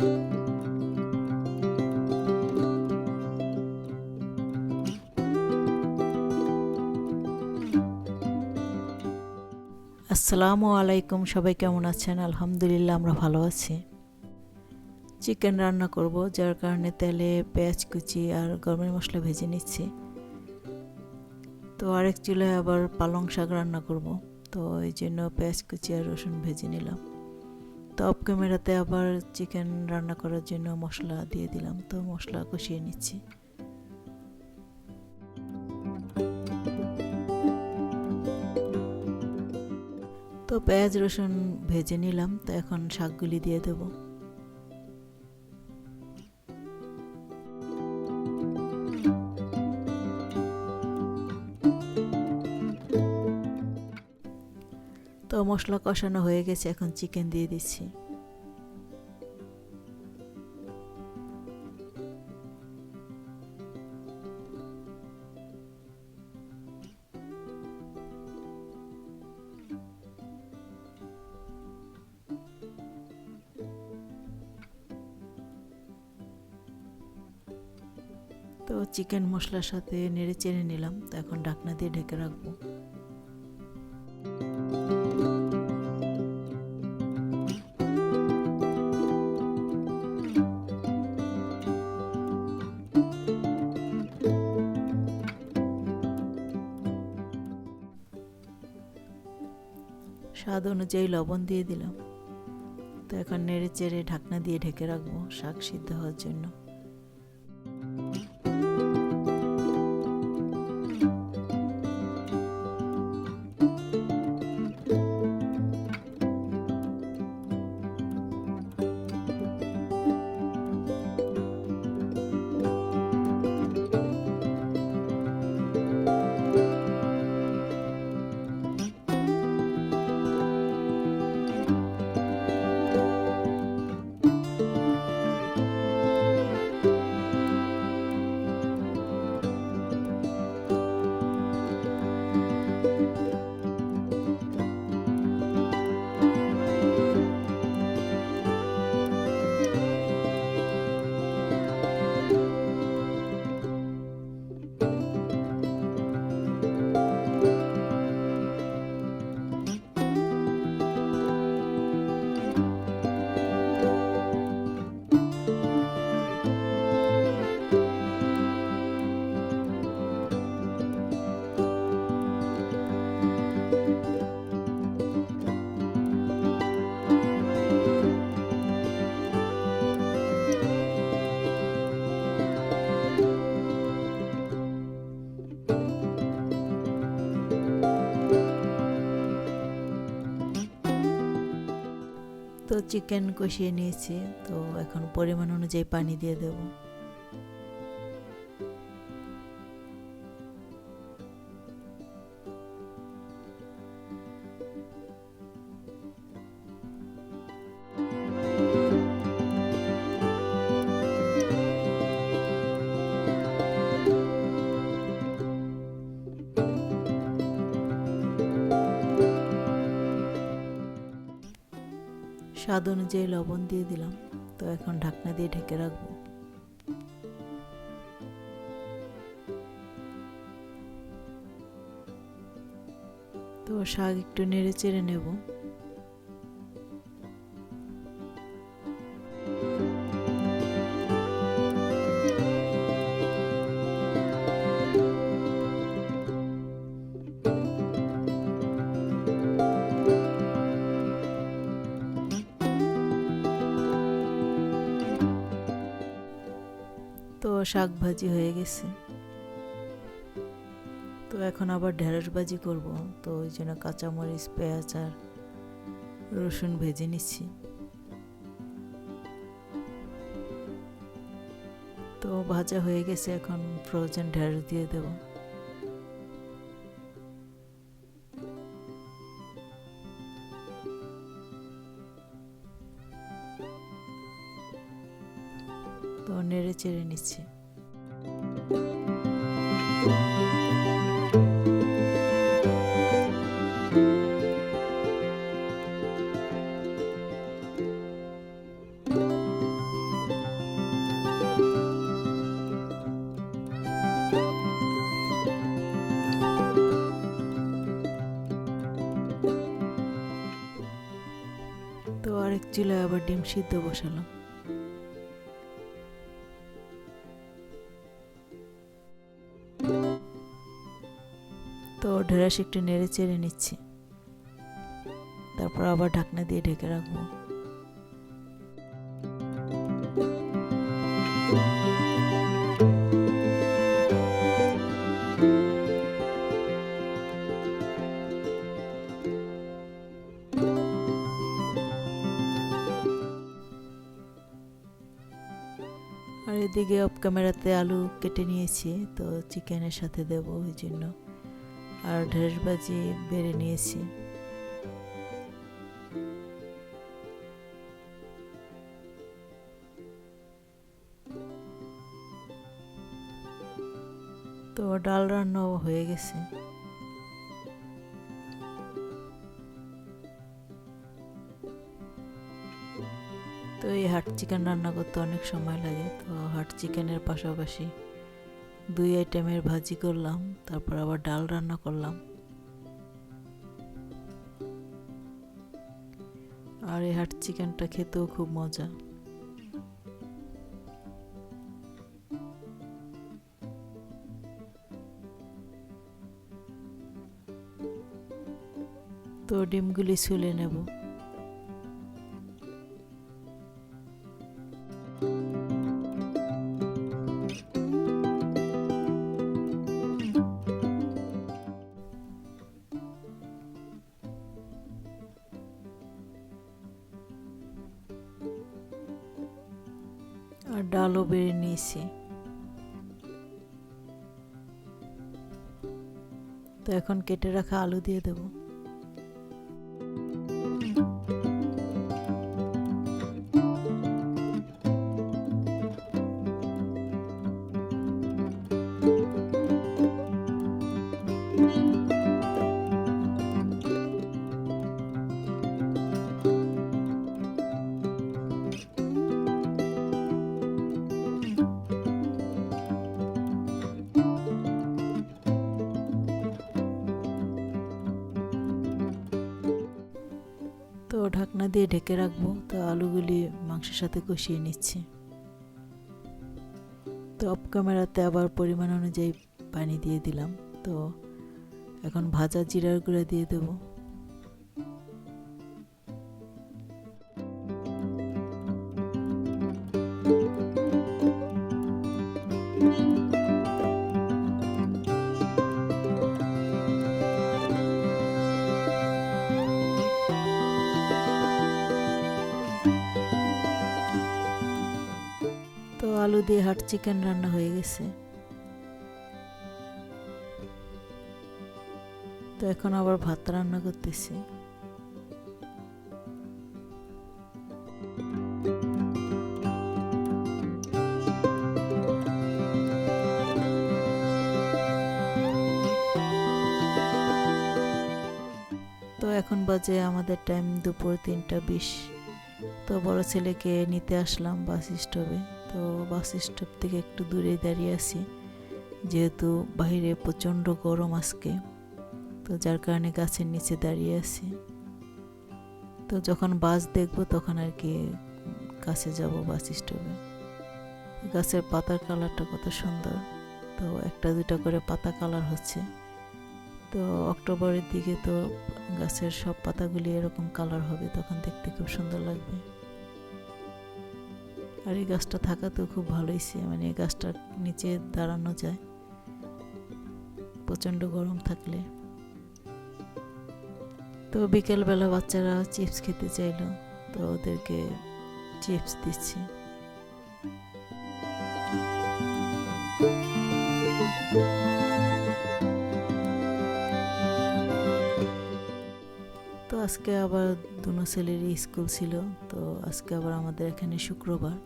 আসসালামু আলাইকুম, সবাই কেমন আছেন? আলহামদুলিল্লাহ, আমরা ভালো আছি। চিকেন রান্না করব, যার কারণে তেলে পেঁয়াজ কুচি আর গরমের মশলা ভেজে নিচ্ছি। তো আরেক চুলায় আবার পালং শাক রান্না করব। তো এই জন্য পেঁয়াজ কুচি আর রসুন ভেজে নিলাম। তো অফ ক্যামেরাতে আবার চিকেন রান্না করার জন্য মশলা দিয়ে দিলাম, তো মশলা কষিয়ে নিচ্ছি। তো পেঁয়াজ, রসুন ভেজে নিলাম, তো এখন শাকগুলি দিয়ে দেব। মশলা কষানো হয়ে গেছে, এখন চিকেন দিয়ে দিচ্ছি। তো চিকেন মশলার সাথে নেড়ে চেড়ে নিলাম, তো এখন ঢাকনা দিয়ে ঢেকে রাখব। স্বাদ অনুযায়ী লবণ দিয়ে দিলাম। তো এখন নেড়ে চেড়ে ঢাকনা দিয়ে ঢেকে রাখব শাক সিদ্ধ হওয়ার জন্য। চিকেন কষিয়ে নিয়েছি তো এখন পরিমাণ অনুযায়ী পানি দিয়ে দেব। স্বাদ অনুযায়ী লবণ দিয়ে দিলাম। তো এখন ঢাকনা দিয়ে ঢেকে রাখব। তো শাক একটু নেড়ে চেড়ে নেব। শাক ভাজি হয়ে গেছে। তো এখন আবার ঢেঁড়স ভাজি করব। তো ওই জন্য কাঁচামরিচ, পেঁয়াজ আর রসুন ভেজে নিচ্ছি। তো ভাজা হয়ে গেছে, এখন ফ্রোজেন ঢেঁড়স দিয়ে দেব। চেড়ে নিচ্ছি। তো আরেক চুলায় আবার ডিম সিদ্ধ বসালাম। ঢেঁড়স একটু নেড়ে চেড়ে নিচ্ছি। তারপর আবার ঢাকনা দিয়ে ঢেকে রাখব। আর এদিকে অফ ক্যামেরাতে আলু কেটে নিয়েছি, তো চিকেনের সাথে দেব ওই জন্য। আর ঢেঁড়স ভাজি বেড়ে নিয়েছি। তো ডাল রান্নাও হয়ে গেছে। তো এই হাট চিকেন রান্না করতে অনেক সময় লাগে, তো হাট চিকেনের পাশাপাশি দুই আইটেমের ভাজি করলাম, তারপর আবার ডাল রান্না করলাম। আর এই হাট চিকেনটা খেতেও খুব মজা। তো ডিমগুলি ছুলে নেব। ডালও বেড়ে নিয়েছি। তো এখন কেটে রাখা আলু দিয়ে দেবো। ঢাকনা দিয়ে ঢেকে রাখব, তো আলুগুলি মাংসের সাথে কষিয়ে নিচ্ছি। তো অফ ক্যামেরাতে আবার পরিমাণ অনুযায়ী পানি দিয়ে দিলাম, তো এখন ভাজা জিরার গুঁড়া দিয়ে দেবো। আলু দিয়ে হাট চিকেন রান্না হয়ে গেছে। তো এখন আবার ভাত রান্না করতেছি। তো এখন বাজে আমাদের টাইম দুপুর তিনটা বিশ। তো বড় ছেলেকে নিতে আসলাম বাস স্টপে তো বাস স্টপ থেকে একটু দূরে দাঁড়িয়ে আছি, যেহেতু বাইরে প্রচণ্ড গরম আজকে, তো যার কারণে গাছের নিচে দাঁড়িয়ে আছি। তো যখন বাস দেখব তখন আর কি কাছে যাব বাস স্টপে গাছের পাতার কালারটা কত সুন্দর। তো একটা দুটা করে পাতা কালার হচ্ছে। তো অক্টোবরের দিকে তো গাছের সব পাতাগুলি এরকম কালার হবে, তখন দেখতে খুব সুন্দর লাগবে। আর এই গাছটা থাকা তো খুব ভালোইছে মানে এই গাছটার নিচে দাঁড়ানো যায়। প্রচণ্ড গরম থাকলে। তো বিকেলবেলা বাচ্চারা চিপস খেতে চাইলো, তো ওদেরকে চিপস দিচ্ছি। তো আজকে আবার দুনো ছেলেরই স্কুল ছিল, তো আজকে আবার আমাদের এখানে শুক্রবার।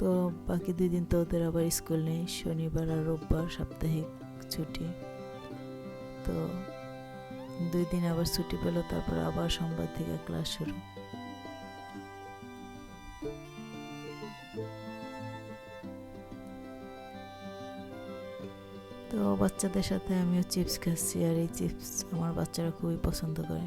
তো বাকি দুই দিন তো ওদের আবার স্কুল নেই। শনিবার আর রোববার সাপ্তাহিক ছুটি। তো দুই দিন আবার ছুটি পেল, তারপর আবার সোমবার থেকে ক্লাস শুরু। তো বাচ্চাদের সাথে আমিও চিপস খাচ্ছি আর এই চিপস আমার বাচ্চারা খুবই পছন্দ করে।